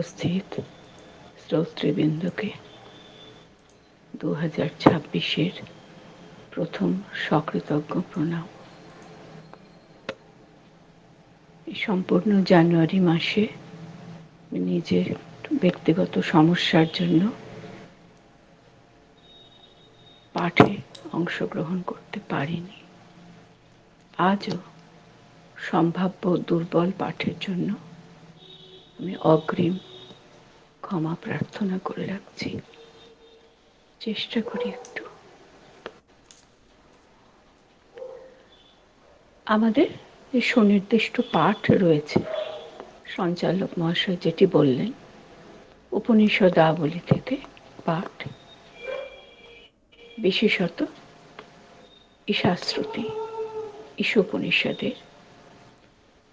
উপস্থিত শ্রোতৃবৃন্দকে দু হাজার ছাব্বিশের প্রথম সকৃতজ্ঞ প্রণাম। সম্পূর্ণ জানুয়ারি মাসে নিজের ব্যক্তিগত সমস্যার জন্য পাঠে অংশগ্রহণ করতে পারিনি। আজও সম্ভাব্য দুর্বল পাঠের জন্য আমি অগ্রিম ক্ষমা প্রার্থনা করে রাখছি। চেষ্টা করি একটু। আমাদের যে সুনির্দিষ্ট পাঠ রয়েছে। সঞ্চালক মহাশয় যেটি বললেন উপনিষদাবলী থেকে পাঠ। বিশেষত ঈশাশ্রুতি, ঈশোপনিষদের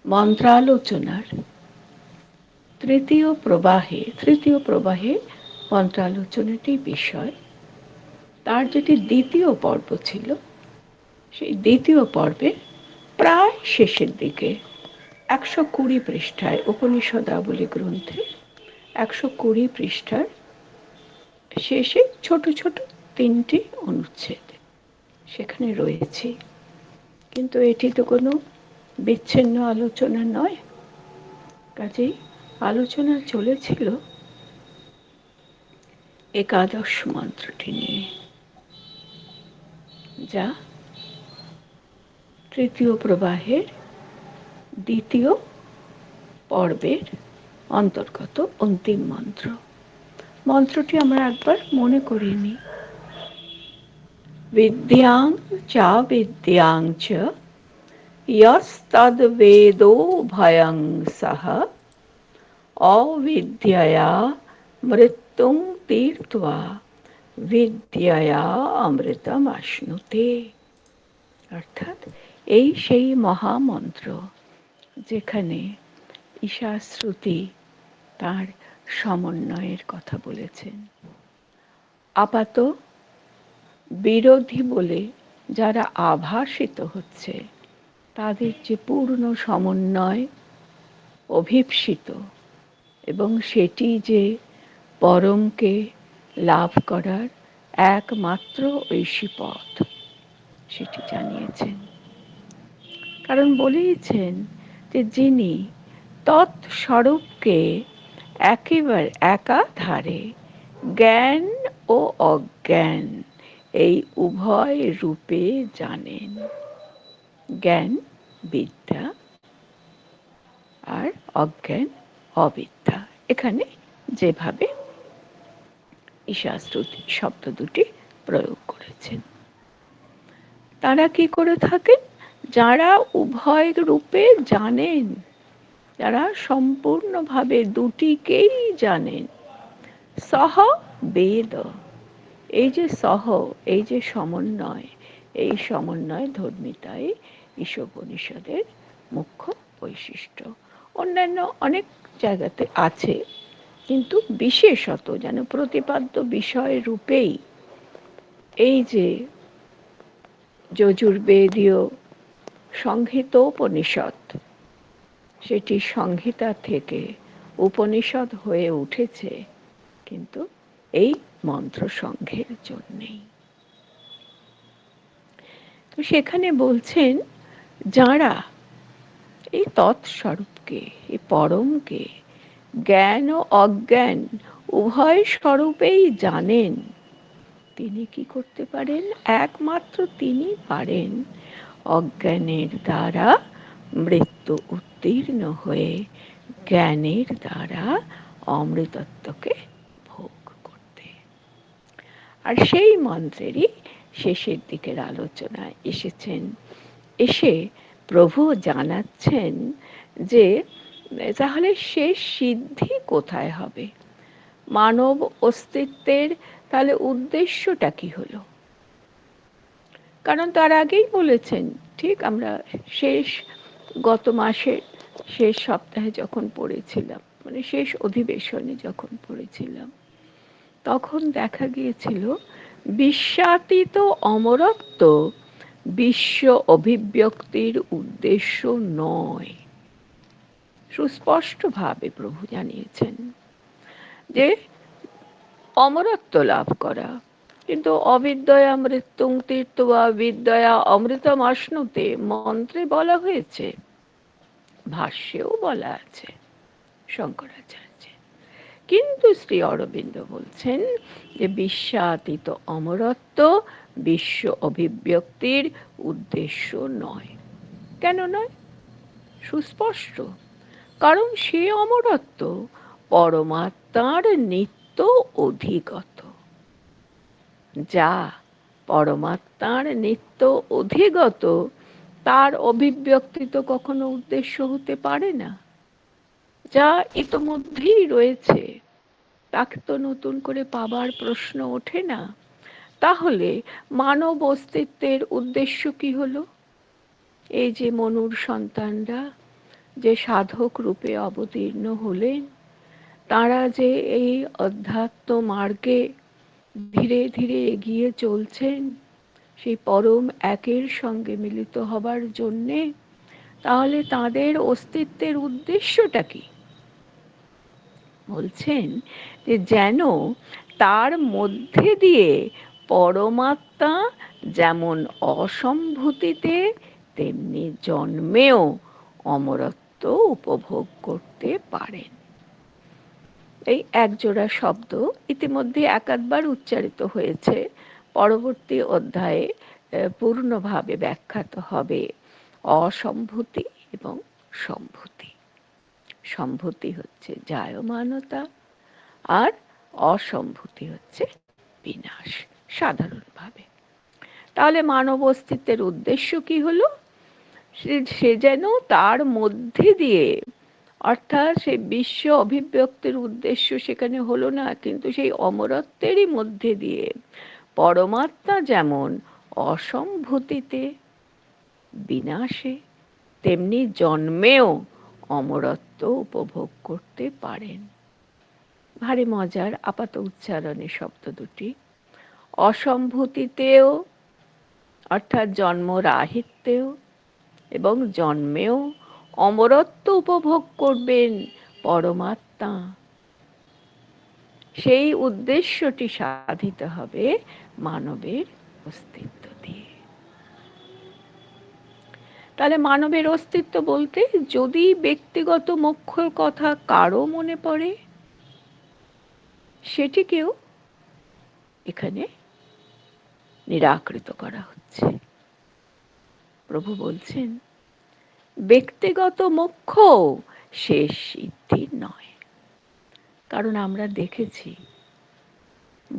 মন্ত্রালোচনার তৃতীয় প্রবাহে তৃতীয় প্রবাহে মন্ত্রালোচনাটি বিষয়। তার যেটি দ্বিতীয় পর্ব ছিল, সেই দ্বিতীয় পর্বে প্রায় শেষের দিকে, একশো কুড়ি পৃষ্ঠায় উপনিষদাবলী গ্রন্থে একশো কুড়ি পৃষ্ঠার শেষে ছোট ছোট তিনটি অনুচ্ছেদ সেখানে রয়েছে। কিন্তু এটি তো কোনো বিচ্ছিন্ন আলোচনা নয়। কাজেই আলোচনা চলেছিল একাদশ মন্ত্রটি নিয়ে, যা তৃতীয় প্রবাহের দ্বিতীয় পর্বের অন্তর্গত অন্তিম মন্ত্র। মন্ত্রটি আমরা একবার মনে করিনি। বিদ্যাং চা বিদ্যাং চ, ইয়স্তদ্বেদো ভয়ং সহ। অবিদ্যয়া মৃত্যুং তীর্থা বিদ্যয়া অমৃতম আশ্নুতে অর্থাৎ এই সেই মহামন্ত্র যেখানে ঈশাশ্রুতি তার সমন্বয়ের কথা বলেছেন। আপাত বিরোধী বলে যারা আভাসিত হচ্ছে, তাদের যে পূর্ণ সমন্বয় অভীপ্সিত এবং সেটি যে পরমকে লাভ করার একমাত্র ঐশী পথ, সেটি জানিয়েছেন। কারণ বলেইছেন যে যিনি তৎস্বরূপকে একেবারে একাধারে জ্ঞান ও অজ্ঞান এই উভয় রূপে জানেন। জ্ঞান, বিদ্যা আর অজ্ঞান অবিদ্যা। এখানে যেভাবে ঈশাশ্রুতি শব্দ দুটি প্রয়োগ করেছেন। তারা কি করে থাকেন? যারা উভয় রূপে জানেন, যারা সম্পূর্ণভাবে দুটিকেই জানেন। সহ বেদ। এই যে সহ, এই যে সমন্বয়, এই সমন্বয় ধর্মিতায় ঈশোপনিষদের মুখ্য বৈশিষ্ট্য। অন্যান্য অনেক জায়গাতে আছে। কিন্তু বিশেষত যেন প্রতিপাদ্য বিষয় রূপেই এই যে যজুর্বেদীয় সংহিত উপনিষদ সেটি সংহিতা থেকে উপনিষদ হয়ে উঠেছে, কিন্তু এই মন্ত্র সংঘের জন্যেই। তো সেখানে বলছেন, যারা এই তৎস্বরূপকে, এই পরমকে জ্ঞান ও অজ্ঞান উভয় স্বরূপেই জানেন। তিনি কি করতে পারেন? একমাত্র তিনি পারেন। অজ্ঞানের দ্বারা মৃত্যু উত্তীর্ণ হয়ে জ্ঞানের দ্বারা অমৃতত্বকে ভোগ করতে। আর সেই মন্ত্রেরই শেষের দিকের আলোচনায় এসেছেন। এসে প্রভু জানাচ্ছেন যে, তাহলে শেষ সিদ্ধি কোথায় হবে? মানব অস্তিত্বের তাহলে উদ্দেশ্যটা কি হলো? কারণ তার আগেই বলেছেন, ঠিক আমরা শেষ, গত মাসের শেষ সপ্তাহে যখন পড়েছিলাম মানে শেষ অধিবেশনে যখন পড়েছিলাম, তখন দেখা গিয়েছিল, বিশ্বাতীত অমরত্ব বিশ্ব অভিব্যক্তির উদ্দেশ্য নয়। সুস্পষ্টভাবে প্রভু জানিয়েছেন যে অমরত্ব লাভ করা। কিন্তু অবিদ্যয়া মৃত্যুং তীর্থবা বিদ্যয়া অমৃতম আশ্নুতে মন্ত্রে বলা হয়েছে, ভাষ্যেও বলা আছে, শঙ্করাচার্য। কিন্তু শ্রী অরবিন্দ বলছেন যে, বিশ্বাতীত অমরত্ব বিশ্ব অভিব্যক্তির উদ্দেশ্য নয়। কেন নয়? সুস্পষ্ট। কারণ সে অমরত্ব, পরমাত্মার নিত্য অধিগত। যা পরমাত্মার নিত্য অধিগত, তার অভিব্যক্তি তো কখনো উদ্দেশ্য হতে পারে না। যা ইতোমধ্যেই রয়েছে, তাকে তো নতুন করে পাবার প্রশ্ন ওঠে না। তাহলে মানব অস্তিত্বের উদ্দেশ্য কি হলো? এই যে মনুর সন্তানরা যে সাধক রূপে অবতীর্ণ হলেন, তারা যে এই অধ্যাত্ম মার্গে ধীরে ধীরে এগিয়ে চলছেন, সেই পরম একের সঙ্গে মিলিত হবার জন্যে, তাহলে তাদের অস্তিত্বের উদ্দেশ্যটা কি? বলছেন যে যেন তার মধ্যে দিয়ে পরমাত্মা যেমন অসম্ভূতিতে, তেমনি জন্মেও অমরত্ব উপভোগ করতে পারেন। এই একজোড়া শব্দ ইতিমধ্যে একাধবার উচ্চারিত হয়েছে। পরবর্তী অধ্যায়ে পূর্ণভাবে ব্যাখ্যাত হবে অসম্ভূতি এবং সম্ভূতি। সম্ভূতি হচ্ছে জায়মানতা আর অসম্ভূতি হচ্ছে বিনাশ। সাধারণভাবে। তাহলে মানব অস্তিত্বের উদ্দেশ্য কি হলো? সে যেন তার মধ্যে দিয়ে, অর্থাৎ সেই বিশ্ব অভিব্যক্তির উদ্দেশ্য সেখানে হলো না, কিন্তু সেই অমরত্বেরই মধ্যে দিয়ে পরমাত্মা যেমন অসম্ভূতিতে বিনাশে, তেমনি জন্মেও অমরত্ব উপভোগ করতে পারেন। ভারী মজার আপাত উচ্চারণে শব্দ দুটি। অসম্ভূতিতেও, অর্থাৎ জন্ম রাহিত্যেও এবং জন্মেও অমরত্ব উপভোগ করবেন পরমাত্মা। সেই উদ্দেশ্যটি সাধিত হবে মানবের অস্তিত্ব দিয়ে। তাহলে মানবের অস্তিত্ব বলতে যদি ব্যক্তিগত মোক্ষর কথা কারও মনে পড়ে, সেটিকেও এখানে নিরাকৃত করা হচ্ছে। প্রভু বলছেন, ব্যক্তিগত মোক্ষ শেষ সিদ্ধি নয়। কারণ আমরা দেখেছি,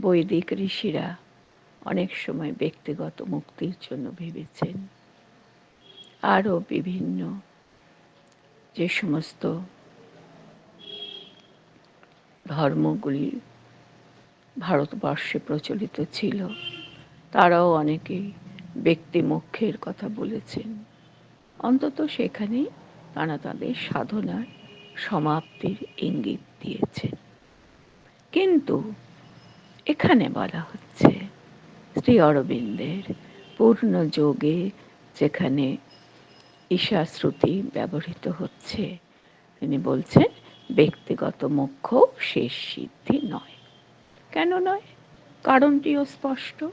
বৈদিক ঋষিরা অনেক সময় ব্যক্তিগত মুক্তির জন্য ভেবেছেন। আরও বিভিন্ন যে সমস্ত ধর্মগুলি ভারতবর্ষে প্রচলিত ছিল তারাও অনেকেই ব্যক্তি মুখ্যের কথা বলেছেন। অন্তত সেখানেই তারা তাদের সাধনার সমাপ্তির ইঙ্গিত দিয়েছেন। কিন্তু এখানে বলা হচ্ছে, শ্রী অরবিন্দের পূর্ণ যোগে যেখানে ঈশা শ্রুতি ব্যবহৃত হচ্ছে, তিনি বলছেন, ব্যক্তিগত মোক্ষ শেষ সিদ্ধি নয়। কেন নয়? কারণটিও স্পষ্ট।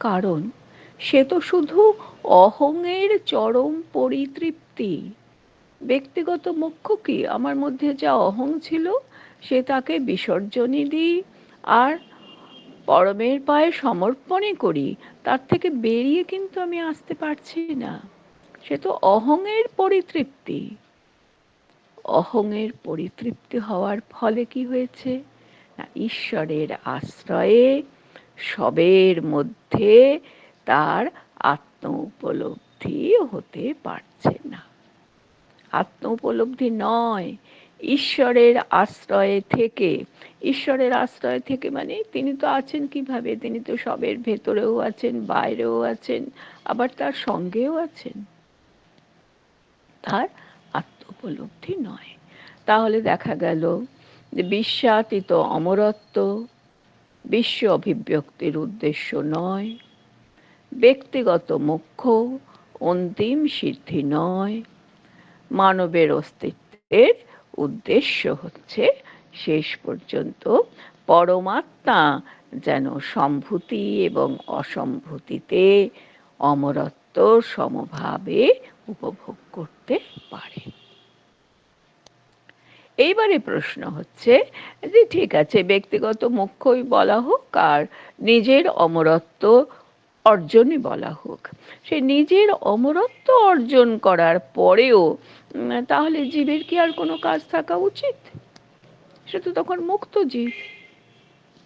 কারণ সে তো শুধু অহংয়ের চরম পরিতৃপ্তি। ব্যক্তিগত মুখ্য কি আমার মধ্যে যা অহং ছিল, সে তাকে বিসর্জনই দিই আর পরমের পায়ে সমর্পণই করি, তার থেকে বেরিয়ে কিন্তু আমি আসতে পারছি না। সে তো অহংয়ের পরিতৃপ্তি। অহংয়ের পরিতৃপ্তি হওয়ার ফলে কি হয়েছে? না, ঈশ্বরের আশ্রয়ে সবের মধ্যে তার আত্ম উপলব্ধি হতে পারছে না। আত্ম উপলব্ধি নয়, ঈশ্বরের আশ্রয়ে থেকে। ঈশ্বরের আশ্রয় থেকে মানে তিনি তো আছেন কীভাবে? তিনি তো সবের ভেতরেও আছেন, বাইরেও আছেন, আবার তার সঙ্গেও আছেন। তার আত্ম উপলব্ধি নয়। তাহলে দেখা গেল যে বিশ্বাতীত অমরত্ব বিশ্ব অভিব্যক্তির উদ্দেশ্য নয়। ব্যক্তিগত মুখ্য অন্তিম সিদ্ধি নয়। মানবের অস্তিত্বের উদ্দেশ্য হচ্ছে শেষ পর্যন্ত পরমাত্মা যেন সম্ভূতি এবং অসম্ভূতিতে অমরত্ব সমভাবে উপভোগ করতে পারে। এইবারে প্রশ্ন হচ্ছে যে ঠিক আছে, ব্যক্তিগত মুখ্যই বলা হোক আর নিজের অমরত্ব অর্জনই বলা হোক। সে নিজের অমরত্ব অর্জন করার পরেও তাহলে জীবের কি আর কোনো কাজ থাকা উচিত? সে তো তখন মুক্ত জীব।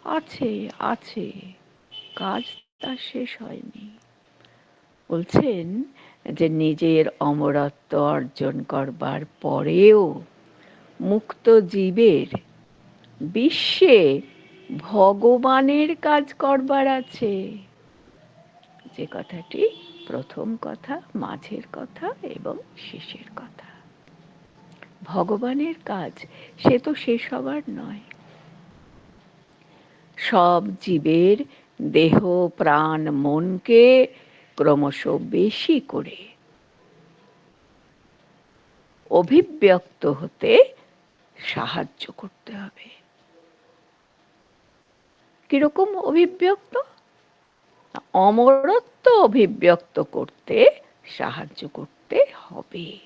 আছে আছে, কাজ তার শেষ হয়নি। বলছেন যে নিজের অমরত্ব অর্জন করবার পরেও মুক্ত জীবের বিশ্বে ভগবানের কাজ করবার আছে। যে কথাটি প্রথম কথা, মাঝের কথা এবং শেষের কথা। ভগবানের কাজ, সে তো শেষ হবার নয়। সব জীবের দেহ, প্রাণ, মনকে ক্রমশ বেশি করে অভিব্যক্ত হতে সাহায্য করতে হবে। কীরকম অভিব্যক্ত? অমরত্ব অভিব্যক্ত করতে সাহায্য করতে হবে।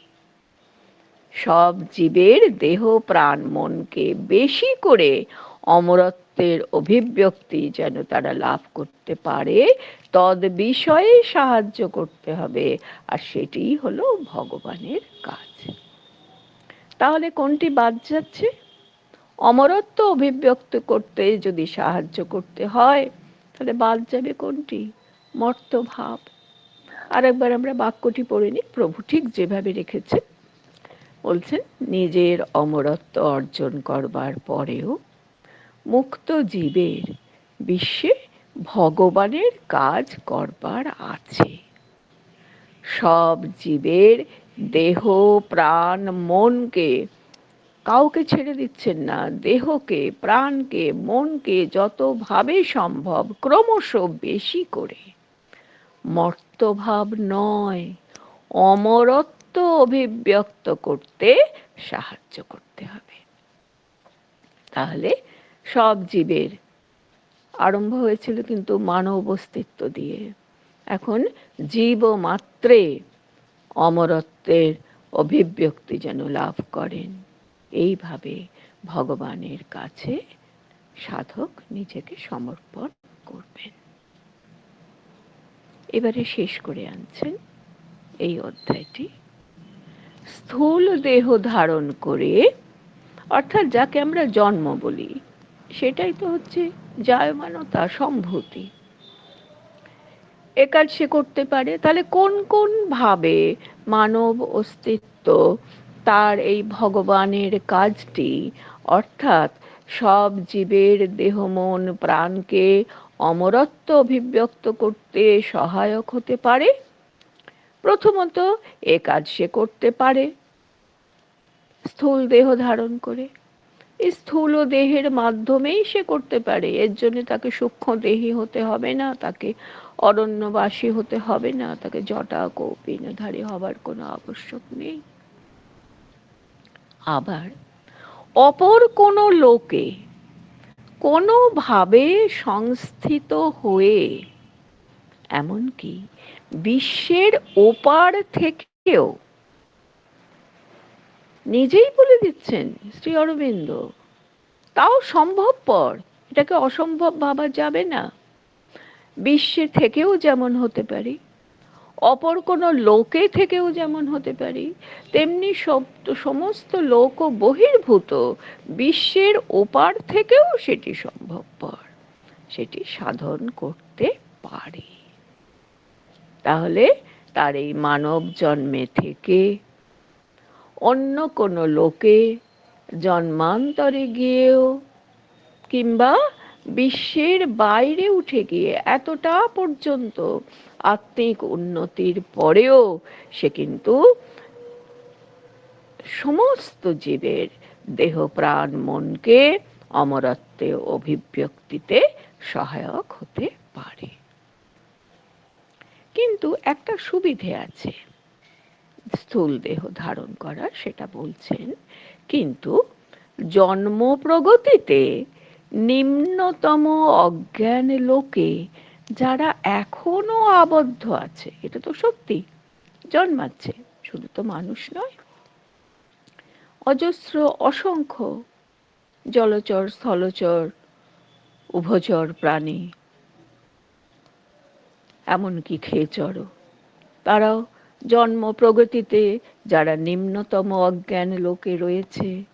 সব জীবের দেহ, প্রাণ, মনকে বেশি করে অমরত্বের অভিব্যক্তি যেন তারা লাভ করতে পারে, তদ বিষয়ে সাহায্য করতে হবে। আর সেটি হলো ভগবানের কাজ। তাহলে কোনটি বাদ যাচ্ছে? অমরত্ব অভিব্যক্ত করতে যদি সাহায্য করতে হয়, তাহলে বাদ যাবে কোনটি? মর্তভাব। আরেকবার আমরা বাক্যটি পড়ে নিই। প্রভু ঠিক যেভাবে রেখেছে বলছেন, নিজের অমরত্ব অর্জন করবার পরেও মুক্ত জীবের বিশ্বে ভগবানের কাজ করবার আছে। সব জীবের দেহ, প্রাণ, মনকে কাউকে ছেড়ে দিচ্ছেন না। দেহকে, প্রাণকে, মনকে যতভাবে সম্ভব ক্রমশ বেশি করে। মর্তভাব নয়, অমরত্ব অভিব্যক্ত করতে সাহায্য করতে হবে। তাহলে সব জীবের আরম্ভ হয়েছিল কিন্তু মানব অস্তিত্ব দিয়ে। এখন জীব মাত্রে অমরত্বের অভিব্যক্তি যেন লাভ করেন। এইভাবে ভগবানের কাছে সাধক নিজেকে সমর্পণ করবেন। এবারে শেষ করে আনছেন এই অধ্যায়টি। স্থূল দেহ ধারণ করে, অর্থাৎ যাকে আমরা জন্ম বলি, সেটাই তো হচ্ছে জায়মানতা, সম্ভূতি। এ কাজ সে করতে পারে, তাহলে কোন কোন ভাবে মানব অস্তিত্ব তার এই ভগবানের কাজটি? অর্থাৎ সব জীবের দেহ, মন, প্রাণকে অমরত্ব অভিব্যক্ত করতে সহায়ক হতে পারে? প্রথমত এ কাজ সে করতে পারে। স্থূল দেহ ধারণ করে। স্থূল দেহের মাধ্যমেই সে করতে পারে। এর জন্য তাকে সূক্ষ্ম দেহী হতে হবে না, তাকে অরণ্যবাসী হতে হবে না, তাকে জটা, কৌপিনধারী হবার কোনো আবশ্যক নেই। আবার অপর কোনো লোকে কোনোভাবে সংস্থিত হয়ে, এমনকি বিশ্বের ওপার থেকেও নিজেই বলে দিচ্ছেন, শ্রী অরবিন্দ। তাও সম্ভবপর, এটাকে অসম্ভব ভাবা যাবে না। বিশ্বের থেকেও যেমন হতে পারি, অপর কোনো লোকে থেকেও যেমন হতে পারি, তেমনি সব, সমস্ত লোক ও বহির্ভূত বিশ্বের ওপার থেকেও সেটি সম্ভবপর, সেটি সাধন করতে পারে। তাহলে তার এই মানব জন্মে থেকে অন্য কোনো লোকে জন্মান্তরে গিয়েও কিংবা বিশ্বের বাইরে উঠে গিয়ে এতটা পর্যন্ত আত্মিক উন্নতির পরেও সে কিন্তু সমস্ত জীবের দেহ, প্রাণ, মনকে অমরত্বে, অভিব্যক্তিতে সহায়ক হতে পারে। কিন্তু একটা সুবিধে আছে। স্থূল দেহ ধারণ করা সেটা বলছেন। কিন্তু জন্ম প্রগতিতে নিম্নতম অজ্ঞান লোকে যারা এখনও আবদ্ধ আছে, এটা তো সত্যি, জন্মাচ্ছে, শুধু তো মানুষ নয়। অজস্র অসংখ্য জলচর, স্থলচর, উভচর প্রাণী, এমনকি খেচরও, তারাও জন্ম প্রগতিতে যারা নিম্নতম অজ্ঞান লোকে রয়েছে,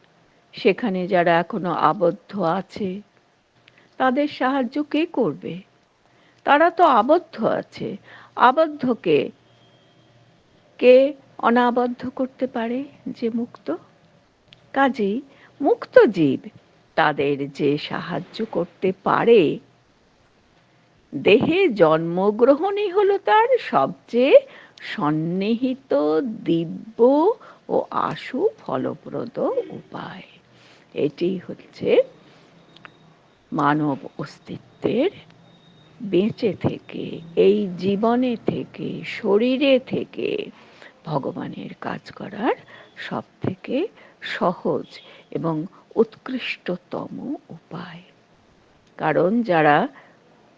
সেখানে যারা এখনও আবদ্ধ আছে, তাদের সাহায্য কে করবে? তারা তো আবদ্ধ আছে। আবদ্ধকে কে অনাবদ্ধ করতে পারে যে মুক্ত? কাজেই মুক্ত জীব তাদের যে সাহায্য করতে পারে, দেহে জন্মগ্রহণই হলো তার সবচেয়ে সন্নিহিত, দিব্য ও আশু ফলপ্রদ উপায়। এটি হচ্ছে মানব অস্তিত্বের বেঁচে থেকে, এই জীবনে থেকে, শরীরে থেকে ভগবানের কাজ করার সব থেকে সহজ এবং উৎকৃষ্টতম উপায়। কারণ যারা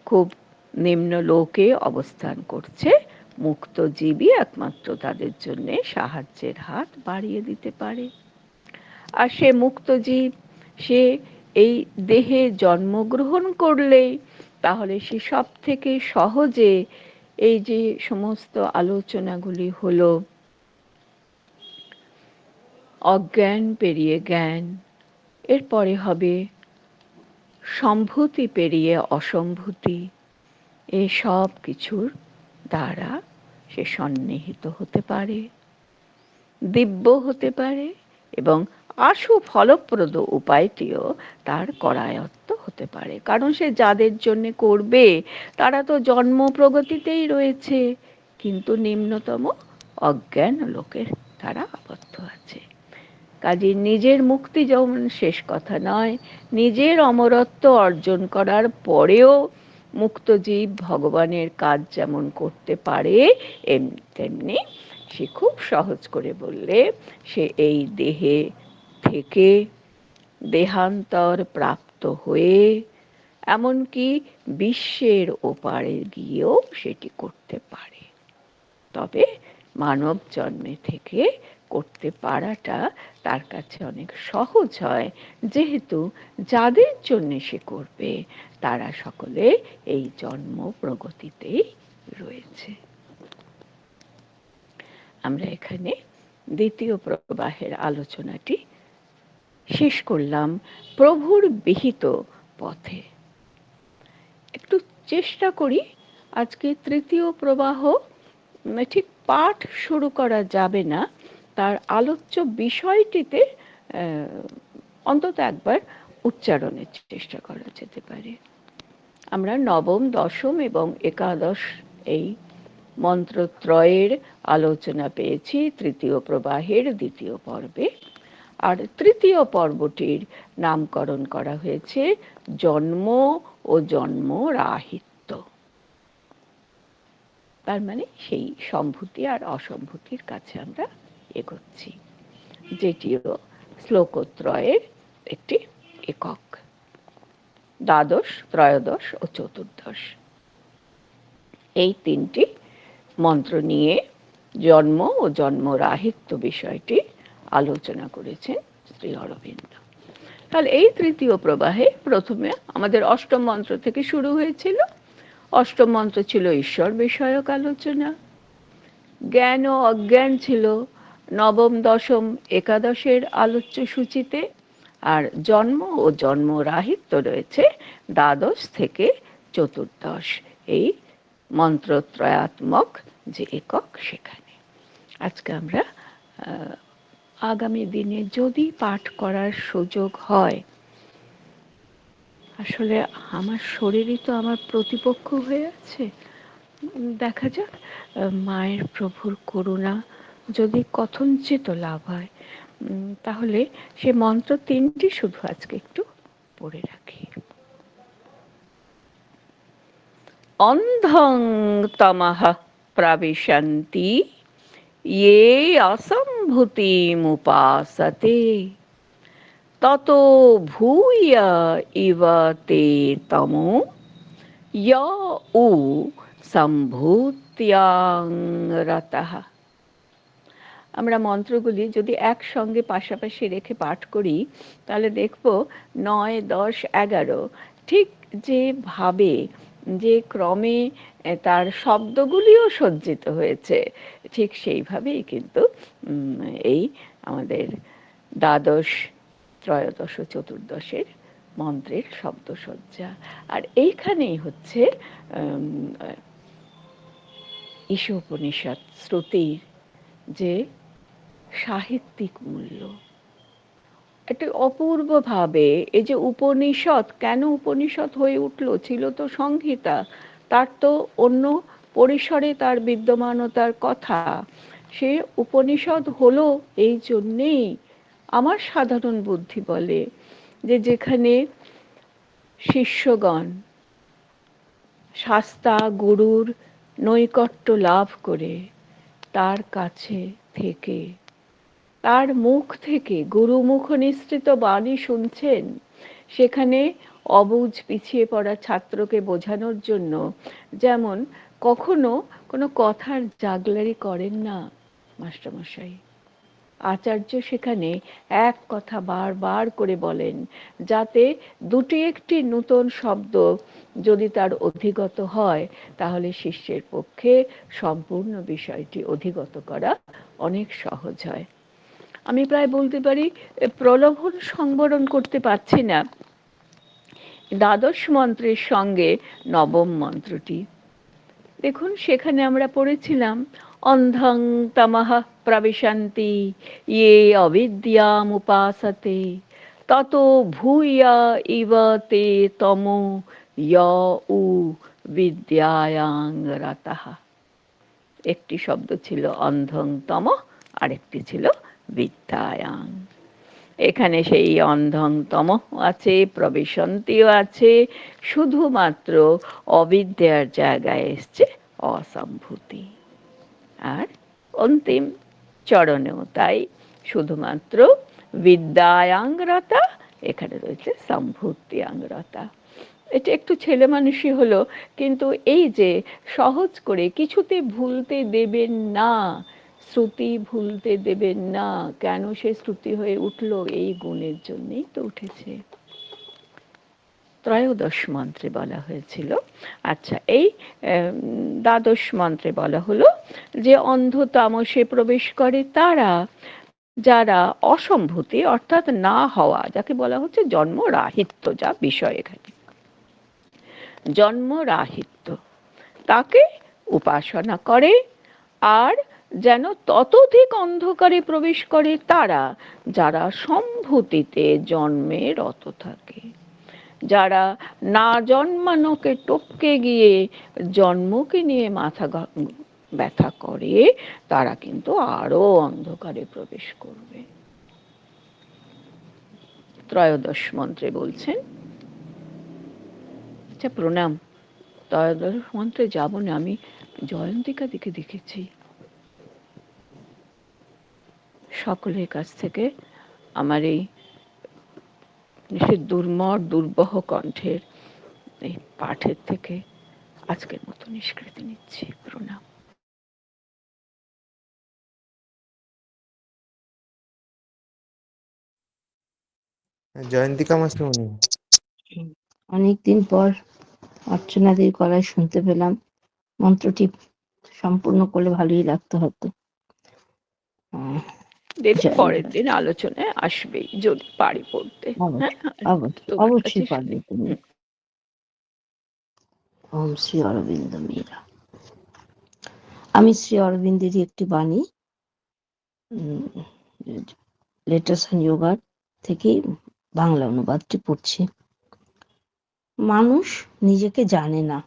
খুব নিম্ন লোকে অবস্থান করছে মুক্তজীবী একমাত্র তাদের জন্য সাহায্যের হাত বাড়িয়ে দিতে পারে। আর সে মুক্তজীব সে এই দেহে জন্মগ্রহণ করলেই তাহলে সে সব থেকে সহজে এই যে সমস্ত আলোচনাগুলি হলো, অজ্ঞান পেরিয়ে জ্ঞান, এরপরে হবে সম্ভূতি পেরিয়ে অসম্ভূতি এসব কিছুর দ্বারা সে সন্নিহিত হতে পারে, দিব্য হতে পারে এবং আশু ফলপ্রদ উপায়টিও তার করায়ত্ত হতে পারে। কারণ সে যাদের জন্য করবে, তারা তো জন্ম প্রগতিতেই রয়েছে, কিন্তু নিম্নতম অজ্ঞান লোকের তারা আবদ্ধ আছে। কাজে নিজের মুক্তি যেমন শেষ কথা নয়, নিজের অমরত্ব অর্জন করার পরেও মুক্তজীব ভগবানের কাজ যেমন করতে পারে তেমনি সে খুব সহজ করে বললে, সে এই দেহে থেকে দেহান্তর প্রাপ্ত হয়ে, এমনকি বিশ্বের ওপারে গিয়েও সেটি করতে পারে। তবে মানব জন্মে থেকে করতে পারাটা তার কাছে অনেক সহজ হয়। যেহেতু যাদের জন্য সে করবে, তারা সকলে এই জন্ম প্রগতিতেই রয়েছে। আমরা এখানে দ্বিতীয় প্রবাহের আলোচনাটি শেষ করলাম প্রভুর বিহিত পথে। একটু চেষ্টা করি আজকে তৃতীয় প্রবাহ ঠিক পাঠ শুরু করা যাবে না। তার আলোচ্য বিষয়টিতে অন্তত একবার উচ্চারণের চেষ্টা করা যেতে পারে। আমরা নবম, দশম এবং একাদশ এই মন্ত্রত্রয়ের আলোচনা পেয়েছি, তৃতীয় প্রবাহের দ্বিতীয় পর্বে। আর তৃতীয় পর্বটির নামকরণ করা হয়েছে জন্ম ও জন্ম রাহিত্য তার মানে সেই সম্ভূতি আর অসম্ভূতির কাছে আমরা এগোচ্ছি। যেটিও শ্লোকত্রয়ের একটি একক। দ্বাদশ, ত্রয়োদশ ও চতুর্দশ। এই তিনটি মন্ত্র নিয়ে জন্ম ও জন্মরাহিত্য বিষয়টি আলোচনা করেছেন শ্রী অরবিন্দ। তাহলে এই তৃতীয় প্রবাহে প্রথমে আমাদের অষ্টম মন্ত্র থেকে শুরু হয়েছিল। অষ্টম মন্ত্র ছিল ঈশ্বর বিষয়ক আলোচনা। জ্ঞান ও অজ্ঞান ছিল। নবম, দশম, একাদশের আলোচ্য সূচিতে আর জন্ম ও জন্ম রাহিত্য রয়েছে দ্বাদশ থেকে চতুর্দশ। এই মন্ত্রত্রয়াত্মক যে একক সেখানে। আজকে আমরা আগামী দিনে যদি পাঠ করার সুযোগ হয়, আসলে আমার শরীরই তো আমার প্রতিপক্ষ হয়ে আছে। দেখা যাক মায়ের প্রভুর করুণা যদি কথঞ্চিত লাভ হয় তাহলে সে মন্ত্র তিনটি শুধু আজকে একটু পড়ে রাখি। অন্ধং তমাহ প্রাবিশন্তি ইয়ে অসম্ভূতিমুপাসতে, তত ভূয় ইব তে তম উ সম্ভূত্যাং রতঃ। আমরা মন্ত্রগুলি যদি একসঙ্গে পাশাপাশি রেখে পাঠ করি, তাহলে দেখব নয়, দশ, এগারো। ঠিক যেভাবে যে ক্রমে তার শব্দগুলিও সজ্জিত হয়েছে, ঠিক সেইভাবেই কিন্তু এই আমাদের দ্বাদশ, ত্রয়োদশ চতুর্দশের মন্ত্রের শব্দসজ্জা। আর এইখানেই হচ্ছে ঈশোপনিষদ শ্রুতির যে সাহিত্যিক মূল্য। একটি অপূর্বভাবে এই যে উপনিষদ কেন উপনিষদ হয়ে উঠল, ছিল তো সংহিতা, তার তো অন্য পরিসরে তার বিদ্যমানতার কথা। সে উপনিষদ হলো এই জন্যেই আমার সাধারণ বুদ্ধি বলে যে যেখানে শিষ্যগণ শাস্তা গুরুর নৈকট্য লাভ করে, তার কাছে থেকে তার মুখ থেকে গুরুমুখ নিঃসৃত বাণী শুনছেন। সেখানে অবুঝ পিছিয়ে পড়া ছাত্রকে বোঝানোর জন্য যেমন, কখনো কোনো কথার জাগলারি করেন না মাস্টারমশাই। আচার্য সেখানে এক কথা বারবার করে বলেন, যাতে দুটি একটি নূতন শব্দ যদি তার অধিগত হয়, তাহলে শিষ্যের পক্ষে সম্পূর্ণ বিষয়টি অধিগত করা অনেক সহজ হয়। আমি প্রায় বলতে পারি প্রলোভন সংবরণ করতে পারছি না। দ্বাদশ মন্ত্রের সঙ্গে নবম মন্ত্রটি। দেখুন, সেখানে আমরা পড়েছিলাম, অন্ধং তমহ প্রবিশন্তি ইয়ে অবিদ্যামুপাসতে তত ভূয়া ইব তে তম উ বিদ্যায়াং রতঃ একটি শব্দ ছিল অন্ধং তম, আরেকটি ছিল বিদ্যায়াং এখানে সেই অন্ধংতম আছে প্রবেশন্তীও আছে, শুধুমাত্র অবিদ্যার জায়গায় এসছে অসম্ভূতি। আর অন্তিম চরণেও তাই, শুধুমাত্র বিদ্যায়াংরতা এখানে রয়েছে সম্ভূত্যাংরতা এটা একটু ছেলে মানুষই হলো, কিন্তু এই যে সহজ করে কিছুতে ভুলতে দেবেন না শ্রুতি ভুলতে দেবেন না। কেন সে শ্রুতি হয়ে উঠল? এই গুণের জন্যই তো উঠেছে। ত্রয়োদশ মন্ত্রে বলা হয়েছিল। আচ্ছা এই দ্বাদশ মন্ত্রে বলা হলো যে অন্ধ তামসে প্রবেশ করে তারা যারা অসম্ভূতি, অর্থাৎ না হওয়া, যাকে বলা হচ্ছে জন্মরাহিত্য, যা বিষয় এখানে। জন্মরাহিত্য, তাকে উপাসনা করে আর যেন ততোধিক অন্ধকারে প্রবেশ করে তারা যারা সম্ভূতিতে জন্মে রত থাকে। যারা না জন্মানোকে টপকে গিয়ে জন্মকে নিয়ে মাথা ব্যথা করে, তারা কিন্তু আরও অন্ধকারে প্রবেশ করবে। ত্রয়োদশ মন্ত্রে বলছেন আচ্ছা প্রণাম। ত্রয়োদশ মন্ত্রে যাব না, আমি জয়ন্তিকা দিকে দেখেছি। সকলের কাছ থেকে আমার এই সে দুর্মর দুর্বহ কণ্ঠের এই পাঠের থেকে আজকের মতো নিষ্কৃতি নিচ্ছি। প্রণাম। জয়ন্তিকা মাস্টারমণি অনেকদিন পর অর্চনাদির গলায় শুনতে পেলাম। মন্ত্রটি সম্পূর্ণ করলে ভালোই লাগতো হয়তো পরের দিন আলোচনায় আসবেই যদি পারি পড়তে। হ্যাঁ? অবশ্যই পারবে তুমি। ওম শ্রী অরবিন্দ মীরা। আমি শ্রী অরবিন্দেরই একটি বাণী। লেটার্স অ্যান্ড যোগার থেকে বাংলা অনুবাদটি পড়ছি। মানুষ নিজেকে জানে না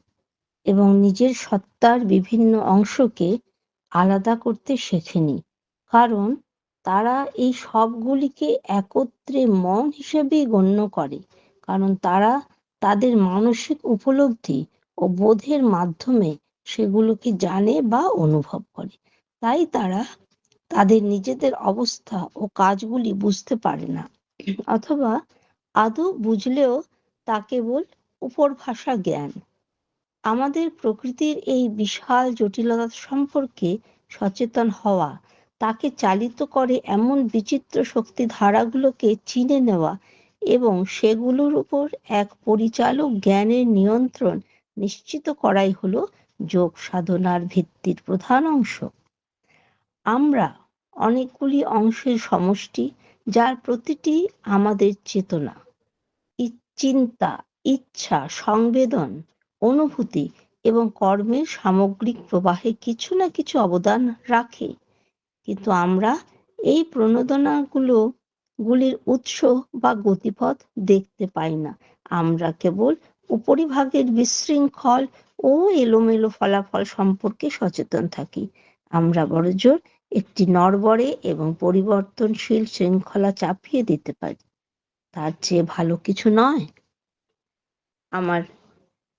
এবং নিজের সত্তার বিভিন্ন অংশকে আলাদা করতে শেখেনি। কারণ তারা এই সবগুলিকে একত্রে মন হিসেবে গণ্য করে। কারণ তারা তাদের মানসিক উপলব্ধি ও বোধের মাধ্যমে সেগুলোকে জানে বা অনুভব করে। তাই তারা তাদের নিজেদের অবস্থা ও কাজগুলি বুঝতে পারে না। অথবা আদৌ বুঝলেও তা কেবল উপরভাষা জ্ঞান। আমাদের প্রকৃতির এই বিশাল জটিলতা সম্পর্কে সচেতন হওয়া তাকে চালিত করে এমন বিচিত্র শক্তি ধারাগুলোকে চিনে নেওয়া এবং সেগুলোর উপর এক পরিচালক জ্ঞানের নিয়ন্ত্রণ নিশ্চিত করাই হলো যোগ সাধনার ভিত্তির প্রধান অংশ। আমরা অনেকগুলি অংশের সমষ্টি, যার প্রতিটি আমাদের চেতনা চিন্তা, ইচ্ছা, সংবেদন, অনুভূতি এবং কর্মের সামগ্রিক প্রবাহে কিছু না কিছু অবদান রাখে। কিন্তু আমরা এই প্রণোদনাগুলো গুলির উৎস বা গতিপথ দেখতে পাই না। আমরা কেবল উপরিভাগের বিশৃঙ্খল ও এলোমেলো ফলাফল সম্পর্কে সচেতন থাকি। আমরা বড়জোর একটি নড়বড়ে এবং পরিবর্তনশীল শৃঙ্খলা চাপিয়ে দিতে পারি। তার চেয়ে ভালো কিছু নয়। আমার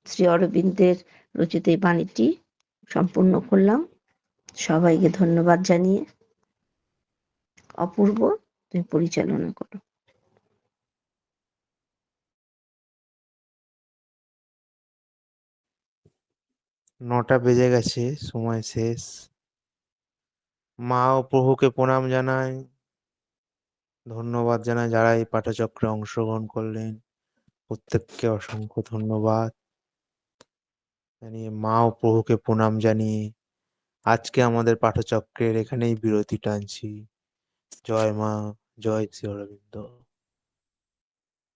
শ্রী অরবিন্দের রচিত এই বাণীটি সম্পূর্ণ করলাম। সবাইকে ধন্যবাদ জানিয়ে অপূর্ব, তুমি পরিচালনা করো। নটা বেজে গেছে, সময় শেষ। মা ও প্রভুকে প্রণাম জানাই। ধন্যবাদ জানাই যারা এই পাঠচক্রে অংশগ্রহণ করলেন। প্রত্যেককে অসংখ্য ধন্যবাদ। জানিয়ে মা ও প্রভুকে প্রণাম জানিয়ে আজকে আমাদের পাঠচক্রের এখানেই বিরতি টানছি। জয় মা জয় শ্রী অরবিন্দ